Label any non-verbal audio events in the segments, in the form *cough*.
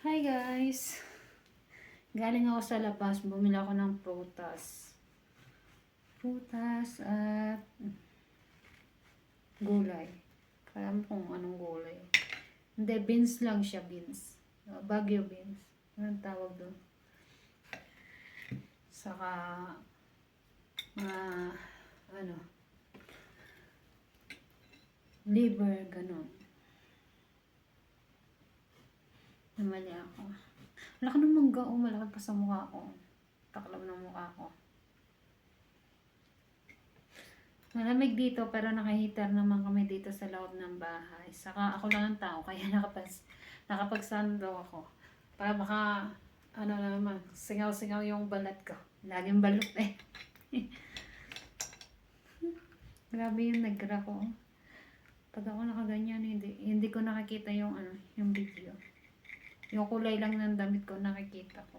Hi guys! Galing ako sa labas, bumili ako ng prutas. Prutas at gulay. Kaya mo kung anong gulay. Hindi, beans lang siya, beans. Uh, Baguio beans. Anong tawag doon? Saka, mga, ano, liver, ganun. Namali ako. Laki ng mangga, oh, malaki pa sa mukha ko. Taklab ng mukha ko. Malamig dito pero naka-heater naman kami dito sa loob ng bahay. Saka ako lang ang tao kaya *laughs* nakapags nakapagsando ako. Para baka ano na naman, singaw-singaw yung balat ko. Laging balot eh. *laughs* Grabe yung nagra ko. Pag ako nakaganyan, hindi, hindi ko nakikita yung ano, yung video. Yung kulay lang ng damit ko nakikita ko.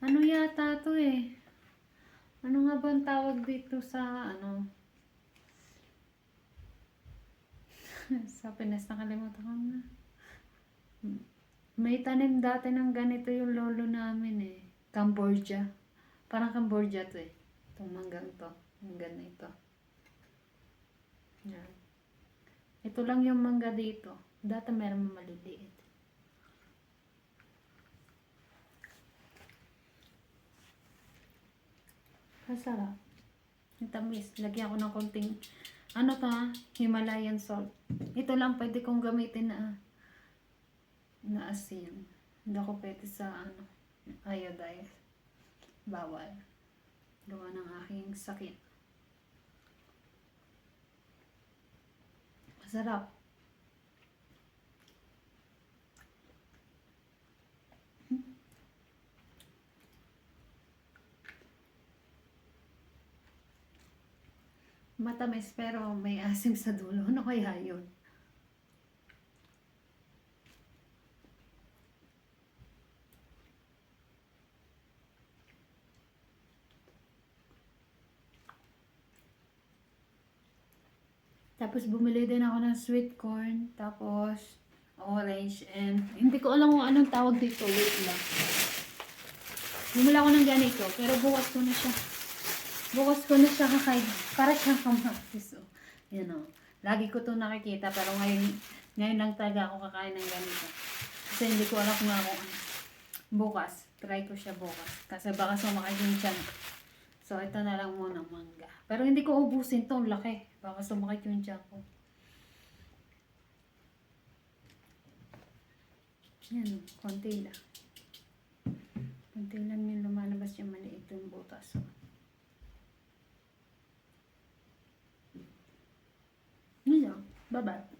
Ano yata to eh? Ano nga ba ang tawag dito sa ano? *laughs* sa Pinas nakalimutan ko na. May tanim dati ng ganito yung lolo namin eh. Cambodia. Parang Cambodia to eh. Itong manggang to. Yung ganito. Yan. Ito lang yung mangga dito. Dati meron maliliit. Masarap. Ang tamis. Lagyan ko ng konting, ano to ha? Himalayan salt. Ito lang pwede kong gamitin na, na asin. Hindi ako pwede sa, ano, iodine. Bawal. Gawa ng aking sakit. Masarap. Matamis pero may asim sa dulo. Ano kaya yun? Tapos bumili din ako ng sweet corn, tapos orange, and hindi ko alam kung anong tawag dito. Wait lang. Bumili ako ng ganito, pero bukas ko na siya. Bukas ko na siya kakain. Para siyang kamatis. Oh. Yan o. Lagi ko to nakikita, pero ngayon, ngayon lang talaga ako kakain ng ganito. Kasi hindi ko alam kung ako. Bukas. Try ko siya bukas. Kasi baka sumakay yung tiyan. So, ito na lang muna mangga. Pero hindi ko ubusin to. Ang laki. Baka sumakit yung tiyan ko. Yan. Konti lang. Konti lang yung lumalabas yung maliit yung butas. Oh. Yun lang. Bye-bye.